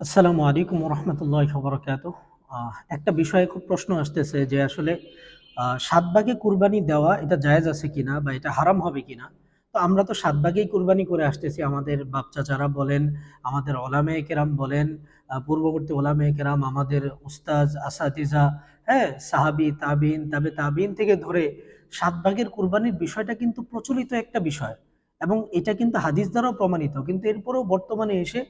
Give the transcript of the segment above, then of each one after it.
আসসালামু আলাইকুম রহমতুল্লাহ বরকাত একটা বিষয়ে খুব প্রশ্ন আসতেছে যে আসলে সাত ভাগে কুরবানি দেওয়া এটা জায়েজ আছে কিনা বা এটা হারাম হবে কিনা? তো আমরা তো সাত ভাগেই কুরবানি করে আসতেছি, আমাদের বাপ চাচারা বলেন, আমাদের ওলামে কেরাম বলেন পূর্ববর্তী ওলামে কেরাম, আমাদের উস্তাজ আসাদিজা হ্যাঁ সাহাবি, তাবিন, তাবে তাবিন থেকে ধরে সাত ভাগের কুরবানির বিষয়টা কিন্তু প্রচলিত একটা বিষয় এবং এটা কিন্তু হাদিস দ্বারাও প্রমাণিত। কিন্তু এরপরেও বর্তমানে এসে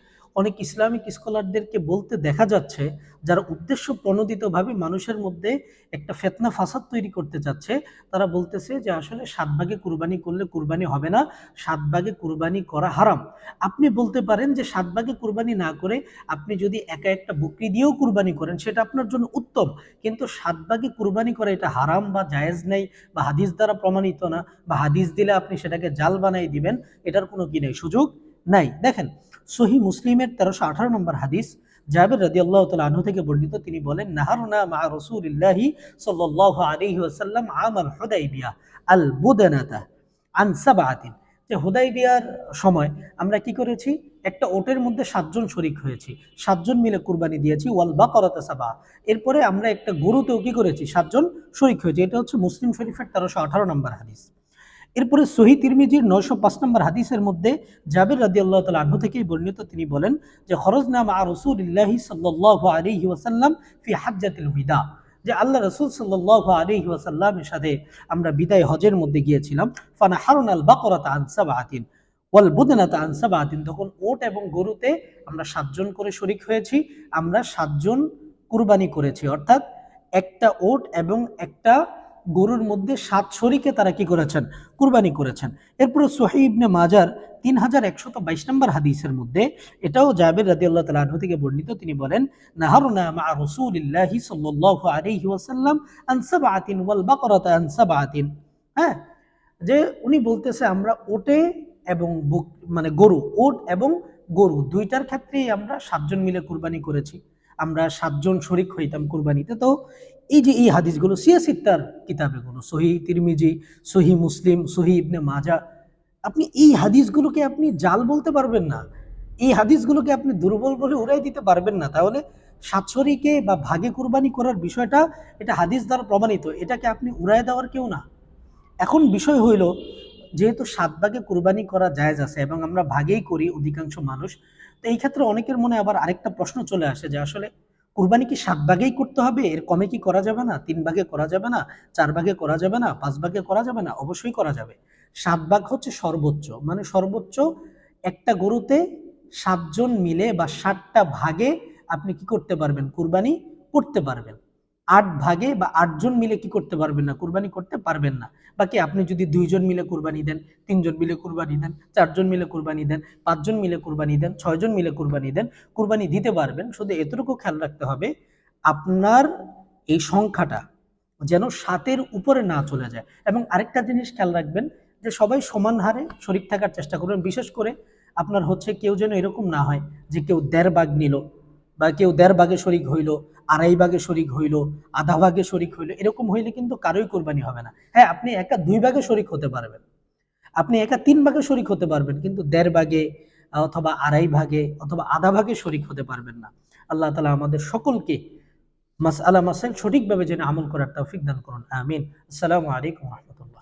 অনেক ইসলামিক স্কলারদেরকে বলতে দেখা যাচ্ছে, যারা উদ্দেশ্য প্রণোদিতভাবে মানুষের মধ্যে একটা ফেতনা ফাসাদ তৈরি করতে চাচ্ছে, তারা বলতেছে যে আসলে সাত ভাগে কুরবানি করলে কুরবানি হবে না, সাত ভাগে কুরবানি করা হারাম। আপনি বলতে পারেন যে সাত ভাগে কুরবানি না করে আপনি যদি একা একটা বকরি দিয়েও কুরবানি করেন, সেটা আপনার জন্য উত্তম। কিন্তু সাত ভাগে কুরবানি করা এটা হারাম বা জায়েজ নেই বা হাদিস দ্বারা প্রমাণিত না, বা হাদিস দিলে আপনি সেটাকে জাল বানাই দিবেন, এটার কোনো কি নেই সুযোগ? নাই। দেখেন, সহি মুসলিমের তেরোশো আঠারো নম্বর হাদিস, জাবের রাদি আল্লাহ আনহু থেকে বর্ণিত, তিনি বলেন, নাহারুনা মা রসুলিল্লাহি সাল্লাহ আলাইহি ওয়াসাল্লাম আমাল হুদাইবিয়া আল বুদানাতা আন সাবাতিন যে হুদাইবিয়ার সময় আমরা কি করেছি? একটা ওটের মধ্যে সাতজন শরিক হয়েছি। সাতজন মিলে কুরবানি দিয়েছি, ওয়াল বা বাকরাতা সাবা এরপরে আমরা একটা গরুতেও কি করেছি? সাতজন শরিক হয়েছি। এটা হচ্ছে মুসলিম শরীফের তেরোশো আঠারো নম্বর হাদিস। এরপরে সহি তিরমিজির নয়শো পাঁচ নম্বর হাদিসের মধ্যে জাবির রাদি আল্লাহ তালা আহ থেকেই বর্ণিত তিনি বলেন যে, খরজ নাম আর রসুল ইল্লাহি সাল্লাহ আলিহি ওয়াসাল্লাম ফি হাজ্জাতিল হুইদা যে, আল্লাহ রসুল সাল্লাহ আলিহি ওয়াসাল্লামের সাথে আমরা বিদায় হজের মধ্যে গিয়েছিলাম। ফানা হারুন আল বাকরাতা আনসাবা আতিন ওয়াল বুদনাতা আনসাবা আতিন তখন ওট এবং গরুতে আমরা সাতজন করে শরিক হয়েছি, আমরা সাতজন কুরবানি করেছি। অর্থাৎ একটা ওট এবং একটা গরুর মধ্যে সাত শরিকে তারা কি করেছেন? কুরবানি করেছেন। এরপর সোহি ইবনে মাজার তিন হাজার একশত বাইশ নম্বর হাদিসের মধ্যে এটাও জাবের রাদি আল্লাহ তালা থেকে বর্ণিত, তিনি বলেন, নাহারুনা মা রসুলিল্লাহি সাল্লাল্লাহু আলাইহি ওয়াসাল্লাম আন সাবআতিন ওয়াল বাকরাতা আন সাবআতিন। হ্যাঁ যে উনি বলতেছে আমরা ওটে এবং মানে গরু, ওট এবং গরু, দুইটার ক্ষেত্রেই আমরা সাতজন মিলে কুরবানি করেছি। আমরা সাতজন শরিক হইতাম কুরবানিতে। তো এই যে এই হাদিসগুলো সিয়াসিত্তার কিতাবেগুলো, সহি তিরমিজি, সহি মুসলিম, সহি ইবনে মাজা আপনি এই হাদিসগুলোকে আপনি জাল বলতে পারবেন না। এই হাদিসগুলোকে আপনি দুর্বল বলে উড়াই দিতে পারবেন না। তাহলে সাতশরীকে বা ভাগে কুরবানি করার বিষয়টা, এটা হাদিস দ্বারা প্রমাণিত। এটাকে আপনি উড়াই দেওয়ার কেউ না। এখন বিষয় হইল যেহেতু সাত ভাগে কুরবানি করা জায়েজ আছে এবং আমরা ভাগেই করি অধিকাংশ মানুষ, তো এই ক্ষেত্রে অনেকের মনে আবার আরেকটা প্রশ্ন চলে আসে যে আসলে কুরবানি কি সাত ভাগেই করতে হবে? এর কমে কি করা যাবে না? তিন ভাগে করা যাবে না? চার ভাগে করা যাবে না? পাঁচ ভাগে করা যাবে না? অবশ্যই করা যাবে। সাত ভাগ হচ্ছে সর্বোচ্চ। মানে সর্বোচ্চ একটা গরুতে সাতজন মিলে বা সাতটা ভাগে আপনি কি করতে পারবেন? কুরবানি করতে পারবেন। আট ভাগে বা আটজন মিলে কি করতে পারবেন না? কুরবানি করতে পারবেন না। বাকি আপনি যদি দুইজন মিলে কুরবানি দেন তিনজন মিলে কুরবানি দেন চারজন মিলে কুরবানি দেন পাঁচজন মিলে কুরবানি দেন ছয়জন মিলে কুরবানি দেন, কুরবানি দিতে পারবেন। শুধু এতটুকু খেয়াল রাখতে হবে, আপনার এই সংখ্যাটা যেন সাতের উপরে না চলে যায়। এবং আরেকটা জিনিস খেয়াল রাখবেন যে সবাই সমান হারে শরিক থাকার চেষ্টা করবেন। বিশেষ করে আপনার হচ্ছে কেউ যেন এরকম না হয় যে কেউ দেড় ভাগ নিল। বা কেউ দেড় ভাগে শরিক হইল, আড়াই ভাগে শরিক হইল, আধা ভাগে শরিক হইল, এরকম হইলে কিন্তু কারোই কোরবানি হবে না। হ্যাঁ আপনি একা দুই ভাগে শরিক হতে পারবেন। আপনি একা তিন ভাগে শরিক হতে পারবেন, কিন্তু দেড় ভাগে অথবা আড়াই ভাগে অথবা আধা ভাগে শরিক হতে পারবেন না। আল্লাহ তালা আমাদের সকলকে মাস আলা মাসাইল সঠিকভাবে জেনে আমল করার তৌফিক দান করুন। আমিন। আসসালামু আলাইকুম রহমতুল্লাহ।